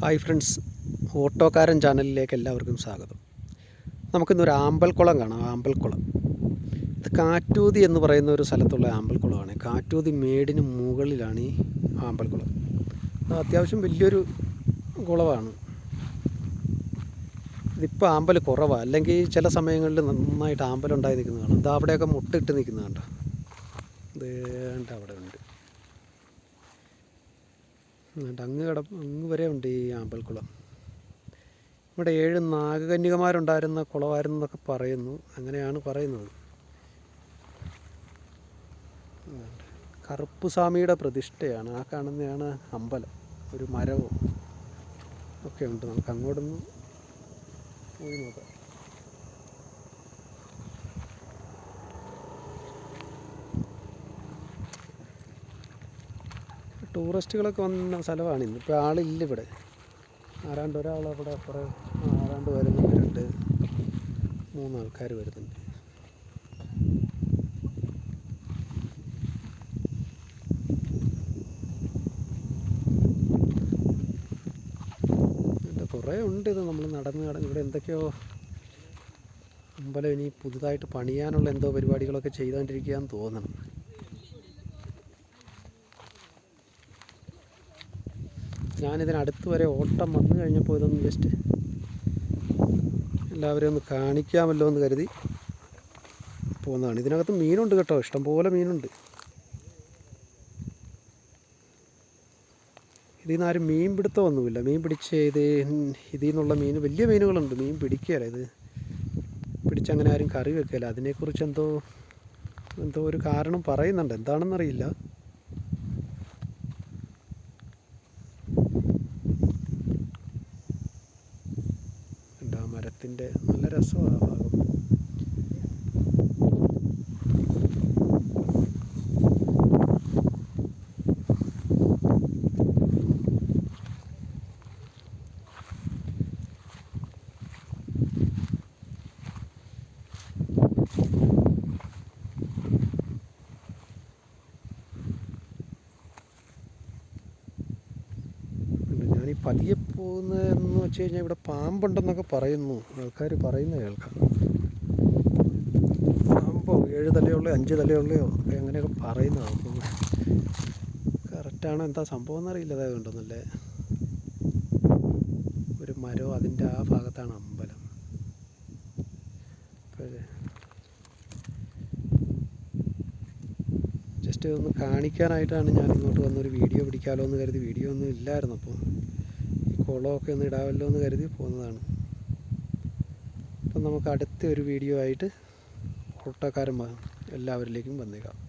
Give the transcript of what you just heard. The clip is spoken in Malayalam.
ഹായ് ഫ്രണ്ട്സ് ഓട്ടോക്കാരൻ ചാനലിലേക്ക് എല്ലാവർക്കും സ്വാഗതം. നമുക്കിന്നൊരു ആമ്പൽക്കുളം കാണാം ആമ്പൽക്കുളം. ഇത് കാറ്റൂതി എന്ന് പറയുന്ന ഒരു സ്ഥലത്തുള്ള ആമ്പൽക്കുളമാണ്. കാറ്റൂതി മേടിന് മുകളിലാണ് ഈ ആമ്പൽക്കുളം. അത് അത്യാവശ്യം വലിയൊരു കുളമാണ് ഇതിപ്പോൾ ആമ്പൽ കുറവാണ് അല്ലെങ്കിൽ ചില സമയങ്ങളിൽ നന്നായിട്ട് ആമ്പലുണ്ടായി നിൽക്കുന്നത് കാണാം ഇത് അവിടെയൊക്കെ മുട്ടിട്ട് നിൽക്കുന്നത് കണ്ടോ ഇത് അവിടെ ഉണ്ട്. എന്നിട്ട് അങ്ങ് കട അങ്ങ് വരെ ഉണ്ട് ഈ ആമ്പൽക്കുളം ഇവിടെ ഏഴ് നാഗകന്യകമാരുണ്ടായിരുന്ന കുളമായിരുന്നു എന്നൊക്കെ പറയുന്നു. അങ്ങനെയാണ് പറയുന്നത്. കറുപ്പുസ്വാമിയുടെ പ്രതിഷ്ഠയാണ്. ആ കാണുന്നതാണ് അമ്പലം. ഒരു മരവും ഒക്കെ ഉണ്ട്. നമുക്ക് അങ്ങോട്ടൊന്ന് പോയി നോക്കാം. ടൂറിസ്റ്റുകളൊക്കെ വന്ന സ്ഥലമാണ്. ഇന്ന് ഇപ്പോൾ ആളില്ല ഇവിടെ. ആരാണ്ട് ഒരാൾ അവിടെ കുറേ ആരാണ്ട് വരുന്നുണ്ട് രണ്ട് മൂന്ന് ആൾക്കാർ വരുന്നുണ്ട് കുറേ ഉണ്ട് ഇത് നമ്മൾ നടന്ന് നടന്ന്. ഇവിടെ എന്തൊക്കെയോ അമ്പലം ഇനി പുതുതായിട്ട് പണിയാനുള്ള എന്തോ പരിപാടികളൊക്കെ ചെയ്തുകൊണ്ടിരിക്കുകയെന്ന് തോന്നണം. ഞാനിതിനടുത്ത് വരെ ഓട്ടം വന്നു കഴിഞ്ഞപ്പോൾ ഇതൊന്ന് ജസ്റ്റ് എല്ലാവരെയും ഒന്ന് കാണിക്കാമല്ലോ എന്ന് കരുതി പോകുന്നതാണ് ഇതിനകത്ത് മീനുണ്ട് കേട്ടോ. ഇഷ്ടംപോലെ മീനുണ്ട്. ഇതിൽ നിന്ന് ആരും മീൻ പിടുത്തമൊന്നുമില്ല മീൻ പിടിച്ച് ഇത് ഇതിൽ നിന്നുള്ള മീൻ വലിയ മീനുകളുണ്ട്. മീൻ പിടിക്കുകയല്ല. ഇത് പിടിച്ചങ്ങനെ ആരും കറി വെക്കില്ല അതിനെക്കുറിച്ച് എന്തോ എന്തോ ഒരു കാരണം പറയുന്നുണ്ട്. എന്താണെന്നറിയില്ല. ഉണ്ട് നല്ല രസമാണ് ആ ഭാഗം ഉണ്ട്. ഞാനീ പതിയെ പോകുന്നതെന്ന് വെച്ച് കഴിഞ്ഞാൽ ഇവിടെ പാമ്പുണ്ടെന്നൊക്കെ പറയുന്നു. ആൾക്കാർ പറയുന്നത് കേൾക്കാം. പാമ്പോ ഏഴ് തലയുള്ളോ അഞ്ച് തലയുള്ളയോ ഒക്കെ അങ്ങനെയൊക്കെ പറയുന്നതാണ് കറക്റ്റാണോ എന്താ സംഭവം എന്നറിയില്ല അതായത് ഉണ്ടെന്നല്ലേ ഒരു മരോ അതിന്റെ ആ ഭാഗത്താണ് അമ്പലം. ജസ്റ്റ് ഒന്ന് കാണിക്കാനായിട്ടാണ് ഞാൻ ഇങ്ങോട്ട് വന്നൊരു വീഡിയോ പിടിക്കാമല്ലോ എന്ന് കരുതി. വീഡിയോ ഒന്നും ഇല്ലായിരുന്നു അപ്പോൾ കുളമൊക്കെ ഒന്ന് ഇടാമല്ലോ എന്ന് കരുതി പോകുന്നതാണ്. അപ്പം നമുക്ക് അടുത്ത ഒരു വീഡിയോ ആയിട്ട് ഓട്ടോക്കാരൻ വ- എല്ലാവരിലേക്കും വന്നേക്കാം.